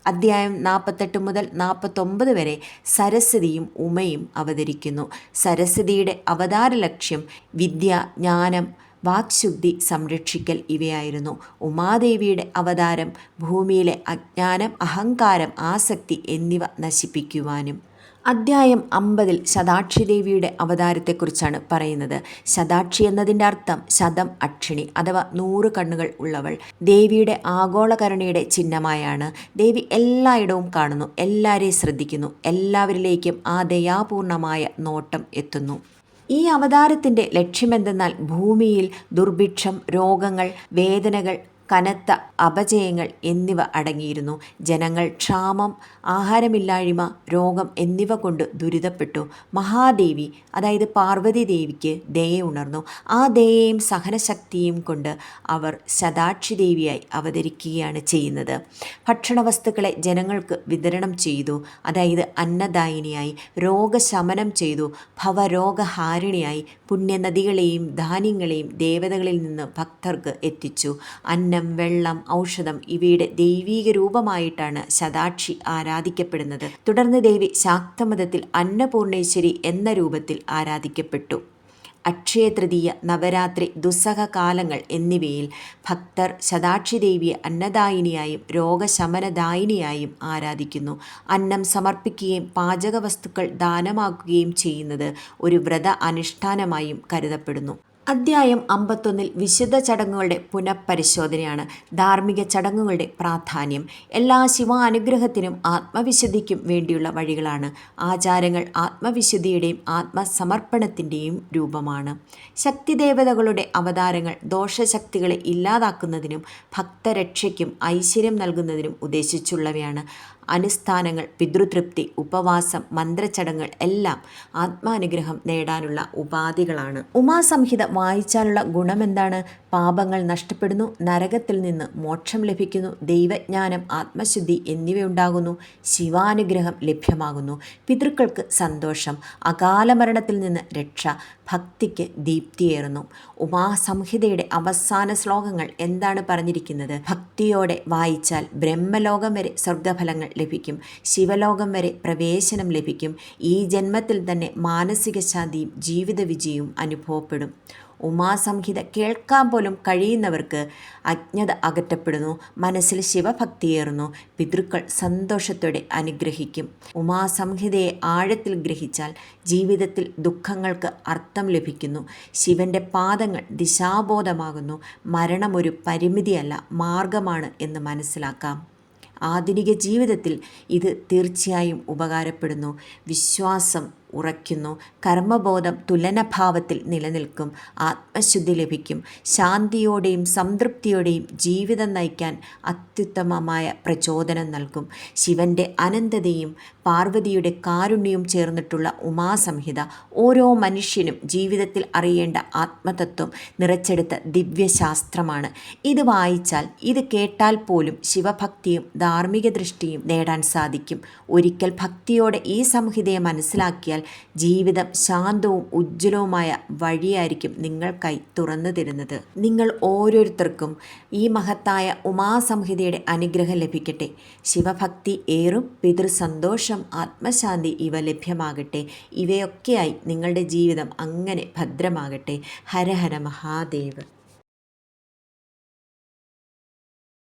അദ്ധ്യായം നാൽപ്പത്തെട്ട് മുതൽ നാൽപ്പത്തൊമ്പത് വരെ സരസ്വതിയും ഉമയും അവതരിക്കുന്നു. സരസ്വതിയുടെ അവതാര ലക്ഷ്യം വിദ്യ ജ്ഞാനം വാക്ശുദ്ധി സംരക്ഷിക്കൽ ഇവയായിരുന്നു. ഉമാദേവിയുടെ അവതാരം ഭൂമിയിലെ അജ്ഞാനം അഹങ്കാരം ആസക്തി എന്നിവ നശിപ്പിക്കുവാനും. അദ്ധ്യായം അമ്പതിൽ ശതാക്ഷി ദേവിയുടെ അവതാരത്തെക്കുറിച്ചാണ് പറയുന്നത്. ശതാക്ഷി എന്നതിന്റെ അർത്ഥം ശതം അക്ഷിണി അഥവാ നൂറ് കണ്ണുകൾ ഉള്ളവൾ. ദേവിയുടെ ആഗോളകരുണയുടെ ചിഹ്നമായാണ്. ദേവി എല്ലായിടവും കാണുന്നു എല്ലാവരെയും ശ്രദ്ധിക്കുന്നു എല്ലാവരിലേക്കും ആ ദയാപൂർണമായ നോട്ടം എത്തുന്നു. ഈ അവതാരത്തിന്റെ ലക്ഷ്യമെന്തെന്നാൽ ഭൂമിയിൽ ദുർഭിക്ഷം രോഗങ്ങൾ വേദനകൾ കനത്ത അപജയങ്ങൾ എന്നിവ അടങ്ങിയിരുന്നു. ജനങ്ങൾ ക്ഷാമം ആഹാരമില്ലായ്മ രോഗം എന്നിവ കൊണ്ട് ദുരിതപ്പെട്ടു. മഹാദേവി അതായത് പാർവതി ദേവിക്ക് ദയ ഉണർന്നു. ആ ദയയും സഹനശക്തിയും കൊണ്ട് അവർ ശതാക്ഷി ദേവിയായി അവതരിക്കുകയാണ് ചെയ്യുന്നത്. ഭക്ഷണ വസ്തുക്കളെ ജനങ്ങൾക്ക് വിതരണം ചെയ്തു. അതായത് അന്നദായിനിയായി രോഗശമനം ചെയ്തു. ഭവരോഗഹാരിണിയായി പുണ്യനദികളെയും ധാന്യങ്ങളെയും ദേവതകളിൽ നിന്ന് ഭക്തർക്ക് എത്തിച്ചു. അന്നം വെള്ളം ഔഷധം ഇവയുടെ ദൈവീക രൂപമായിട്ടാണ് ശതാക്ഷി ആരാധിക്കപ്പെടുന്നത്. തുടർന്ന് ദേവി ശാക്തമതത്തിൽ അന്നപൂർണേശ്വരി എന്ന രൂപത്തിൽ ആരാധിക്കപ്പെട്ടു. അക്ഷയ തൃതീയ നവരാത്രി ദുസ്സഹ കാലങ്ങൾ എന്നിവയിൽ ഭക്തർ ശതാക്ഷി ദേവിയെ അന്നദായിനിയായും രോഗശമനദായിനിയായും ആരാധിക്കുന്നു. അന്നം സമർപ്പിക്കുകയും പാചക വസ്തുക്കൾ ദാനമാക്കുകയും ചെയ്യുന്നത് ഒരു വ്രത അനുഷ്ഠാനമായും കരുതപ്പെടുന്നു. അദ്ധ്യായം അമ്പത്തൊന്നിൽ വിശുദ്ധ ചടങ്ങുകളുടെ പുനഃപരിശോധനയാണ് ധാർമ്മിക ചടങ്ങുകളുടെ പ്രാധാന്യം. എല്ലാ ശിവാനുഗ്രഹത്തിനും ആത്മവിശുദ്ധിക്കും വേണ്ടിയുള്ള വഴികളാണ്. ആചാരങ്ങൾ ആത്മവിശുദ്ധിയുടെയും ആത്മസമർപ്പണത്തിന്റെയും രൂപമാണ്. ശക്തിദേവതകളുടെ അവതാരങ്ങൾ ദോഷശക്തികളെ ഇല്ലാതാക്കുന്നതിനും ഭക്തരക്ഷയ്ക്കും ഐശ്വര്യം നൽകുന്നതിനും ഉദ്ദേശിച്ചുള്ളവയാണ്. അനുഷ്ഠാനങ്ങൾ പിതൃതൃപ്തി ഉപവാസം മന്ത്രചടങ്ങൾ എല്ലാം ആത്മാനുഗ്രഹം നേടാനുള്ള ഉപാധികളാണ്. ഉമാസംഹിത വായിച്ചാലുള്ള ഗുണമെന്താണ്? പാപങ്ങൾ നഷ്ടപ്പെടുന്നു നരകത്തിൽ നിന്ന് മോക്ഷം ലഭിക്കുന്നു ദൈവജ്ഞാനം ആത്മശുദ്ധി എന്നിവയുണ്ടാകുന്നു ശിവാനുഗ്രഹം ലഭ്യമാകുന്നു. പിതൃക്കൾക്ക് സന്തോഷം അകാലമരണത്തിൽ നിന്ന് രക്ഷ ഭക്തിക്ക് ദീപ്തിയേറുന്നു. ഉമാസംഹിതയുടെ അവസാന ശ്ലോകങ്ങൾ എന്താണ് പറഞ്ഞിരിക്കുന്നത്? ഭക്തിയോടെ വായിച്ചാൽ ബ്രഹ്മലോകം വരെ സ്വർഗഫലങ്ങൾ ലഭിക്കും. ശിവലോകം വരെ പ്രവേശനം ലഭിക്കും. ഈ ജന്മത്തിൽ തന്നെ മാനസിക ശാന്തിയും ജീവിത വിജയവും അനുഭവപ്പെടും. ഉമാസംഹിത കേൾക്കാൻ പോലും കഴിയുന്നവർക്ക് അജ്ഞത അകറ്റപ്പെടുന്നു. മനസ്സിൽ ശിവഭക്തിയേറുന്നു. പിതൃക്കൾ സന്തോഷത്തോടെ അനുഗ്രഹിക്കും. ഉമാസംഹിതയെ ആഴത്തിൽ ഗ്രഹിച്ചാൽ ജീവിതത്തിൽ ദുഃഖങ്ങൾക്ക് അർത്ഥം ലഭിക്കുന്നു. ശിവന്റെ പാദങ്ങൾ ദിശാബോധമാകുന്നു. മരണമൊരു പരിമിതിയല്ല മാർഗമാണ് എന്ന് മനസ്സിലാക്കാം. ആധുനിക ജീവിതത്തിൽ ഇത് തീർച്ചയായും ഉപകാരപ്പെടുന്നു. വിശ്വാസം ഉറയ്ക്കുന്നു. കർമ്മബോധം തുലനഭാവത്തിൽ നിലനിൽക്കും. ആത്മശുദ്ധി ലഭിക്കും. ശാന്തിയോടെയും സംതൃപ്തിയോടെയും ജീവിതം നയിക്കാൻ അത്യുത്തമമായ പ്രചോദനം നൽകും. ശിവന്റെ അനന്തതയും പാർവതിയുടെ കാരുണ്യവും ചേർന്നിട്ടുള്ള ഉമാസംഹിത ഓരോ മനുഷ്യനും ജീവിതത്തിൽ അറിയേണ്ട ആത്മതത്വം നിറച്ചെടുത്ത ദിവ്യശാസ്ത്രമാണ്. ഇത് വായിച്ചാൽ ഇത് കേട്ടാൽ പോലും ശിവഭക്തിയും ധാർമ്മിക ദൃഷ്ടിയും നേടാൻ സാധിക്കും. ഒരിക്കൽ ഭക്തിയോടെ ഈ സംഹിതയെ മനസ്സിലാക്കിയാൽ ജീവിതം ശാന്തവും ഉജ്ജ്വലവുമായ വഴിയായിരിക്കും നിങ്ങൾക്കായി തുറന്നു തരുന്നത്. നിങ്ങൾ ഓരോരുത്തർക്കും ഈ മഹത്തായ ഉമാസംഹിതയുടെ അനുഗ്രഹം ലഭിക്കട്ടെ. ശിവഭക്തി ഏറും പിതൃസന്തോഷം ആത്മശാന്തി ഇവ ലഭ്യമാകട്ടെ. ഇവയൊക്കെയായി നിങ്ങളുടെ ജീവിതം അങ്ങനെ ഭദ്രമാകട്ടെ. ഹരഹര ഹര മഹാദേവ്.